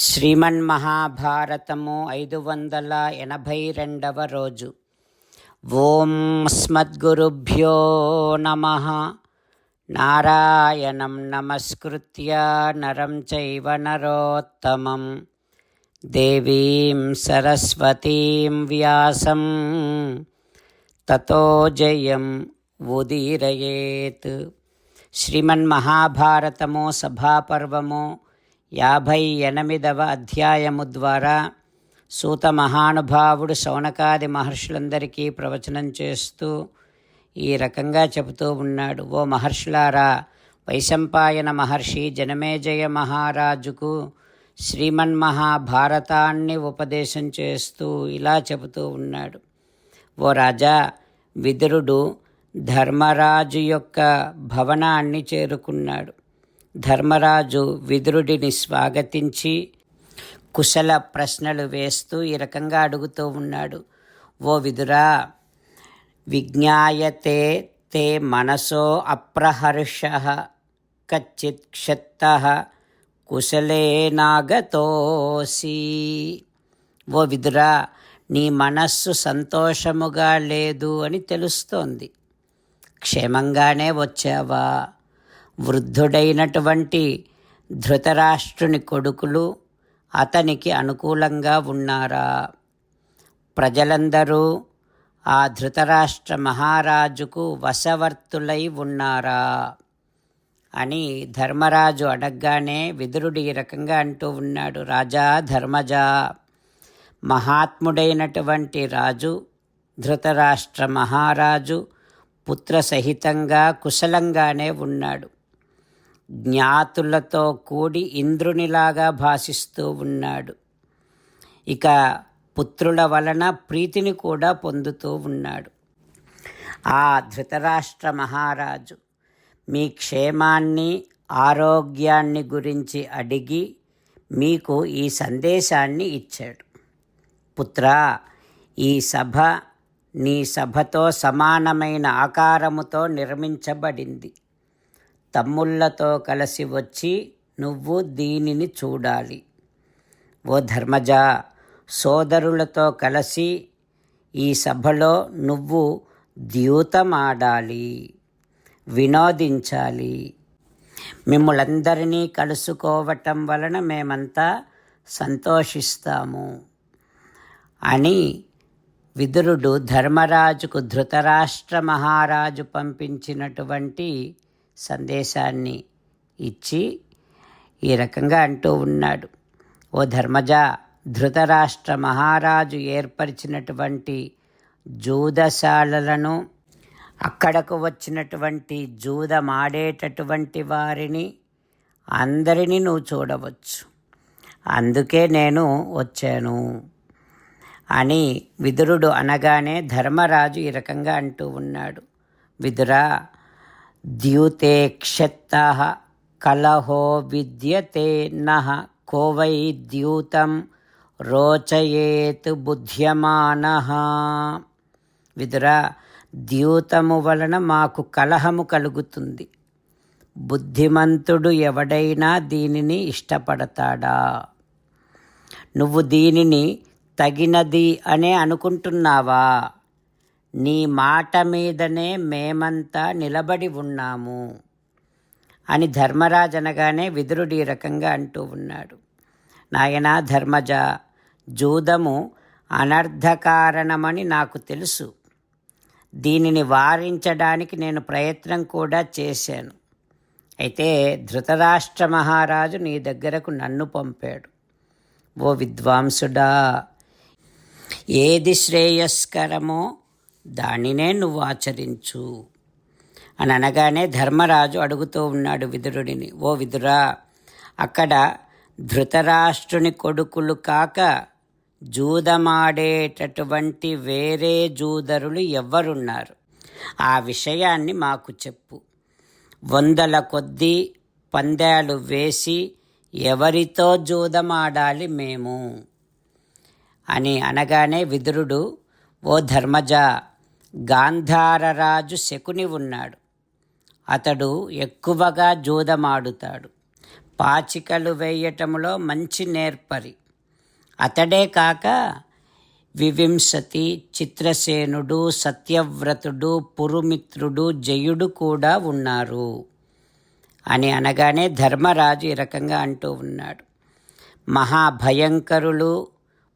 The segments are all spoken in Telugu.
శ్రీమన్మహాభారతము ఐదు వందల ఎనభై రెండవ రోజు. ఓం స్మద్గురుభ్యో నమ. నారాయణం నమస్కృత్య నరం చైవ నరోత్తమం. దేవీం సరస్వతీం వ్యాసం. తతో జయం ఉదీరయేత్. శ్రీమన్మహాభారతము సభాపర్వము యాభై ఎనిమిదవ అధ్యాయము ద్వారా సూత మహానుభావుడు శౌనకాది మహర్షులందరికీ ప్రవచనం చేస్తూ ఈ రకంగా చెబుతూ ఉన్నాడు. ఓ మహర్షులారా వైశంపాయన మహర్షి జనమేజయ మహారాజుకు శ్రీమన్ మహాభారతాన్ని ఉపదేశం చేస్తూ ఇలా చెబుతూ ఉన్నాడు. ఓ రాజా విదురుడు ధర్మరాజు యొక్క భవనాన్ని చేరుకున్నాడు. ధర్మరాజు విదురుడిని స్వాగతించి కుశల ప్రశ్నలు వేస్తూ ఈ రకంగా అడుగుతూ ఉన్నాడు. ఓ విదురా విజ్ఞాయతే తే మనసో అప్రహర్ష కచ్చిత్ క్షత్త కుశలేనాగతోసి ఓ విదురా నీ మనస్సు సంతోషముగా లేదు అని తెలుస్తోంది. క్షేమంగానే వచ్చావా? వృద్ధుడైనటువంటి ధృతరాష్ట్రుని కొడుకులు అతనికి అనుకూలంగా ఉన్నారా? ప్రజలందరూ ఆ ధృతరాష్ట్ర మహారాజుకు వశవర్తులై ఉన్నారా? అని ధర్మరాజు అడగగానే విదురుడు ఈ రకంగా అంటూ ఉన్నాడు. రాజా ధర్మజా మహాత్ముడైనటువంటి రాజు ధృతరాష్ట్ర మహారాజు పుత్ర సహితంగా కుశలంగానే ఉన్నాడు. జ్ఞాతులతో కూడి ఇంద్రునిలాగా భాషిస్తూ ఉన్నాడు. ఇక పుత్రుల వలన ప్రీతిని కూడా పొందుతూ ఉన్నాడు. ఆ ధృతరాష్ట్ర మహారాజు మీ క్షేమాన్ని ఆరోగ్యాన్ని గురించి అడిగి మీకు ఈ సందేశాన్ని ఇచ్చాడు. పుత్ర ఈ సభ నీ సభతో సమానమైన ఆకారముతో నిర్మించబడింది. తమ్ముళ్ళతో కలిసి వచ్చి నువ్వు దీనిని చూడాలి. ఓ ధర్మజ సోదరులతో కలిసి ఈ సభలో నువ్వు ద్యూతమాడాలి వినోదించాలి. మిమ్మలందరినీ కలుసుకోవటం వలన మేమంతా సంతోషిస్తాము అని విదురుడు ధర్మరాజుకు ధృతరాష్ట్ర మహారాజు పంపించినటువంటి సందేశాన్ని ఇచ్చి ఈ రకంగా అంటూ ఉన్నాడు. ఓ ధర్మజ ధృతరాష్ట్ర మహారాజు ఏర్పరిచినటువంటి జూదశాలలను అక్కడకు వచ్చినటువంటి జూదమాడేటటువంటి వారిని అందరినీ నువ్వు చూడవచ్చు. అందుకే నేను వచ్చాను అని విదురుడు అనగానే ధర్మరాజు ఈ రకంగా అంటూ ఉన్నాడు. విదురా ద్యూతే క్షత్త కలహో విద్యతే నహ కోవై ద్యూతం రోచయేత్ బుద్ధ్యమాన విదురా ద్యూతము వలన మాకు కలహము కలుగుతుంది. బుద్ధిమంతుడు ఎవడైనా దీనిని ఇష్టపడతాడా? నువ్వు దీనిని తగినది అనే అనుకుంటున్నావా? నీ మాట మీదనే మేమంతా నిలబడి ఉన్నాము అని ధర్మరాజు అనగానే విదురుడు ఈ రకంగా అంటూ ఉన్నాడు. నాయన ధర్మజ జూదము అనర్ధకారణమని నాకు తెలుసు. దీనిని వారించడానికి నేను ప్రయత్నం కూడా చేశాను. అయితే ధృతరాష్ట్ర మహారాజు నీ దగ్గరకు నన్ను పంపాడు. ఓ విద్వాంసుడా ఏది శ్రేయస్కరమో దానినే నువ్వు ఆచరించు. అని అనగానే ధర్మరాజు అడుగుతూ ఉన్నాడు విదురుడిని ఓ విదురా అక్కడ ధృతరాష్ట్రుని కొడుకులు కాక జూదమాడేటటువంటి వేరే జూదరులు ఎవ్వరున్నారు. ఆ విషయాన్ని మాకు చెప్పు. వందల కొద్దీ పందాలు వేసి ఎవరితో జూదమాడాలి మేము? అని అనగానే విదురుడు ఓ ధర్మజ గాంధారరాజు శకుని ఉన్నాడు. అతడు ఎక్కువగా జూదమాడుతాడు. పాచికలు వేయటములో మంచి నేర్పరి. అతడే కాక వివింశతి చిత్రసేనుడు సత్యవ్రతుడు పురుమిత్రుడు జయుడు కూడా ఉన్నారు అని అనగానే ధర్మరాజు ఈ రకంగా అంటూ ఉన్నాడు. మహాభయంకరులు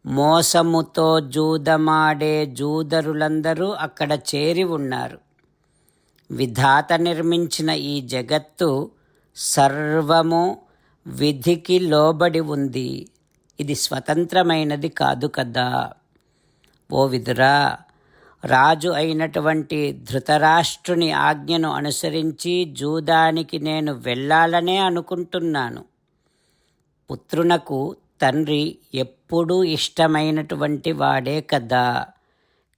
మోసముతో జూదమాడే జూదరులందరూ అక్కడ చేరి ఉన్నారు. విధాత నిర్మించిన ఈ జగత్తు సర్వము విధికి లోబడి ఉంది. ఇది స్వతంత్రమైనది కాదు కదా? ఓ విదురా రాజు అయినటువంటి ధృతరాష్ట్రుని ఆజ్ఞను అనుసరించి జూదానికి నేను వెళ్ళాలనే అనుకుంటున్నాను. పుత్రునకు తండ్రి ఎప్పుడూ ఇష్టమైనటువంటి వాడే కదా.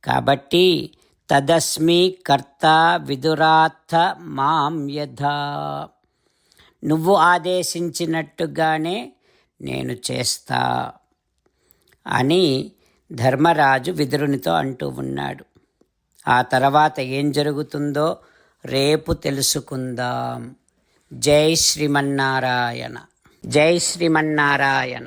కాబట్టి తదస్మి కర్త విదురార్థ మాం యథా. నువ్వు ఆదేశించినట్టుగానే నేను చేస్తా అని ధర్మరాజు విదురునితో అంటూ ఉన్నాడు. ఆ తర్వాత ఏం జరుగుతుందో రేపు తెలుసుకుందాం. జై శ్రీమన్నారాయణ. జై శ్రీమన్నారాయణ.